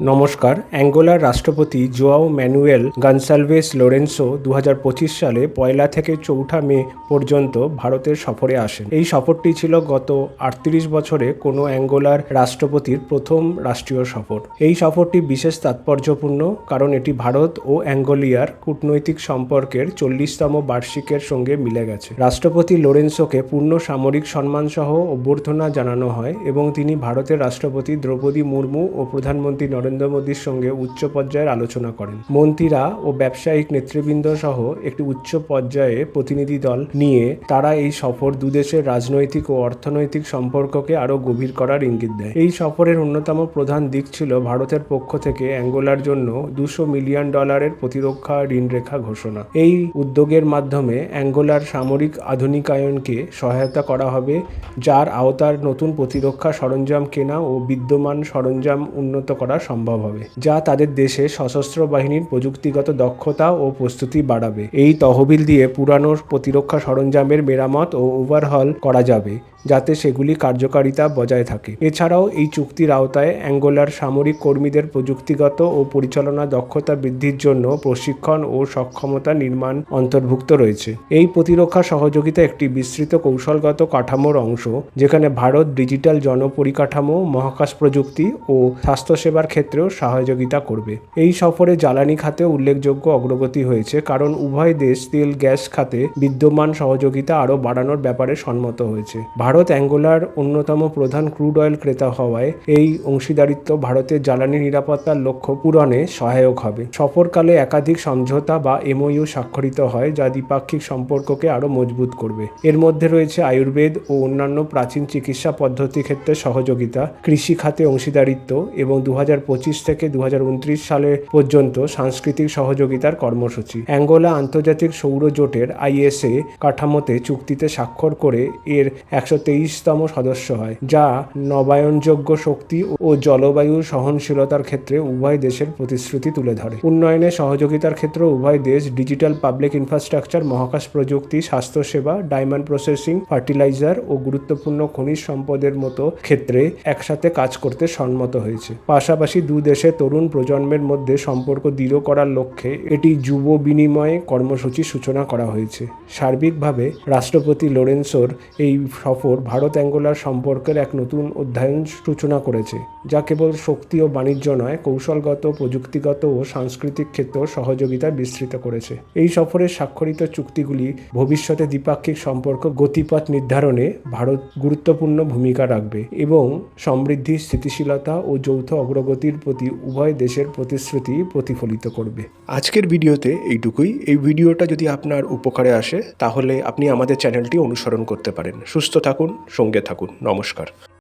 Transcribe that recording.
নমস্কার। অ্যাঙ্গোলার রাষ্ট্রপতি Joao Manuel Gonçalves লোরেন্সো দু হাজার পঁচিশ সালে পয়লা থেকে চৌঠা মে পর্যন্ত ভারতের সফরে আসেন। এই সফরটি ছিল গত আটত্রিশ বছরে কোনো অ্যাঙ্গোলার রাষ্ট্রপতির প্রথম রাষ্ট্রীয় সফর। এই সফরটি বিশেষ তাৎপর্যপূর্ণ কারণ এটি ভারত ও অ্যাঙ্গোলিয়ার কূটনৈতিক সম্পর্কের চল্লিশতম বার্ষিকের সঙ্গে মিলে গেছে। রাষ্ট্রপতি লোরেন্সোকে পূর্ণ সামরিক সম্মানসহ অভ্যর্থনা জানানো হয় এবং তিনি ভারতের রাষ্ট্রপতি দ্রৌপদী মুর্মু ও প্রধানমন্ত্রী নরেন্দ্র মোদীর সঙ্গে উচ্চ পর্যায়ের আলোচনা করেন। মন্ত্রীরা ও ব্যবসায়িক নেতৃবৃন্দ সহ একটি উচ্চ পর্যায়ে প্রতিনিধি দল নিয়ে তারা এই সফর দুদেশের রাজনৈতিক ও অর্থনৈতিক সম্পর্ককে আরও গভীর করার ইঙ্গিত দেয়। এই সফরের অন্যতম প্রধান দিক ছিল ভারতের পক্ষ থেকে অ্যাঙ্গোলার জন্য দুশো মিলিয়ন ডলারের প্রতিরক্ষা ঋণরেখা ঘোষণা। এই উদ্যোগের মাধ্যমে অ্যাঙ্গোলার সামরিক আধুনিকায়নকে সহায়তা করা হবে, যার আওতার নতুন প্রতিরক্ষা সরঞ্জাম কেনা ও বিদ্যমান সরঞ্জাম উন্নত করা সম্ভব হবে, যা তাদের দেশে সশস্ত্র বাহিনীর প্রযুক্তিগত দক্ষতা ও প্রস্তুতি বাড়াবে। এই তহবিল দিয়ে পুরানো প্রতিরক্ষা সরঞ্জামের মেরামত ও ওভারহল করা যাবে। যাতে সেগুলি কার্যকারিতা বজায় থাকে। এছাড়াও এই চুক্তির আওতায় অ্যাঙ্গোলার সামরিক কর্মীদের প্রযুক্তিগত ও পরিচালনা দক্ষতা বৃদ্ধির জন্য প্রশিক্ষণ ও সক্ষমতা নির্মাণ অন্তর্ভুক্ত রয়েছে। এই প্রতিরক্ষা সহযোগিতা একটি বিস্তৃত কৌশলগত কাঠামোর অংশ, যেখানে ভারত ডিজিটাল জনপরিকাঠামো, মহাকাশ প্রযুক্তি ও স্বাস্থ্যসেবার ক্ষেত্রেও সহযোগিতা করবে। এই সফরে জ্বালানি খাতে উল্লেখযোগ্য অগ্রগতি হয়েছে, কারণ উভয় দেশ তেল, গ্যাস খাতে বিদ্যমান সহযোগিতা আরও বাড়ানোর ব্যাপারে সম্মত হয়েছে। ভারত অ্যাঙ্গোলার অন্যতম প্রধান ক্রুড অয়েল ক্রেতা হওয়ায় এই অংশীদারিত্ব ভারতের জ্বালানি নিরাপত্তার লক্ষ্য পূরণে সহায়ক হবে। সফরকালে একাধিক সমঝোতা বা এমওইউ স্বাক্ষরিত হয়, যা দ্বিপাক্ষিক সম্পর্ককে আরও মজবুত করবে। এর মধ্যে রয়েছে আয়ুর্বেদ ও অন্যান্য প্রাচীন চিকিৎসা পদ্ধতি ক্ষেত্রে সহযোগিতা, কৃষি খাতে অংশীদারিত্ব এবং দু হাজার পঁচিশ থেকে দু হাজার উনত্রিশ সালে পর্যন্ত সাংস্কৃতিক সহযোগিতার কর্মসূচি। অ্যাঙ্গোলা আন্তর্জাতিক সৌর জোটের আইএসএ কাঠামোতে চুক্তিতে স্বাক্ষর করে এর একশো তেইশতম সদস্য হয়, যা নবায়নযোগ্য শক্তি ও জলবায়ু সহনশীলতার ক্ষেত্রে উভয় দেশের প্রতিশ্রুতি তুলে ধরে। উন্নয়নে সহযোগিতার ক্ষেত্রে উভয় দেশ ডিজিটাল পাবলিক ইনফ্রাস্ট্রাকচার, মহাকাশ প্রযুক্তি, স্বাস্থ্যসেবা, ডায়মন্ড প্রসেসিং, ফার্টিলাইজার ও গুরুত্বপূর্ণ খনিজ সম্পদের মতো ক্ষেত্রে একসাথে কাজ করতে সম্মত হয়েছে। পাশাপাশি দু দেশে তরুণ প্রজন্মের মধ্যে সম্পর্ক দৃঢ় করার লক্ষ্যে এটি যুব বিনিময় কর্মসূচি সূচনা করা হয়েছে। সার্বিকভাবে রাষ্ট্রপতি লোরেন্সোর এই সফর ভারত অ্যাঙ্গোলার সম্পর্কের এক নতুন অধ্যায়ন সূচনা করেছে, যা কেবল শক্তি ও বাণিজ্য নয়, কৌশলগত, প্রযুক্তিগত ও সাংস্কৃতিক ক্ষেত্রেও সহযোগিতা বিস্তৃত করেছে। এই সফরের স্বাক্ষরিত চুক্তিগুলি ভবিষ্যতে দ্বিপাক্ষিক সম্পর্ক, গতিপথ নির্ধারণে ভারত গুরুত্বপূর্ণ ভূমিকা রাখবে এবং সমৃদ্ধি, স্থিতিশীলতা ও যৌথ অগ্রগতির প্রতি উভয় দেশের প্রতিশ্রুতি প্রতিফলিত করবে। আজকের ভিডিওতে এইটুকুই। এই ভিডিওটা যদি আপনার উপকারে আসে, তাহলে আপনি আমাদের চ্যানেলটি অনুসরণ করতে পারেন। সুস্থ থাকুন। সঙ্গে থাকুন। নমস্কার।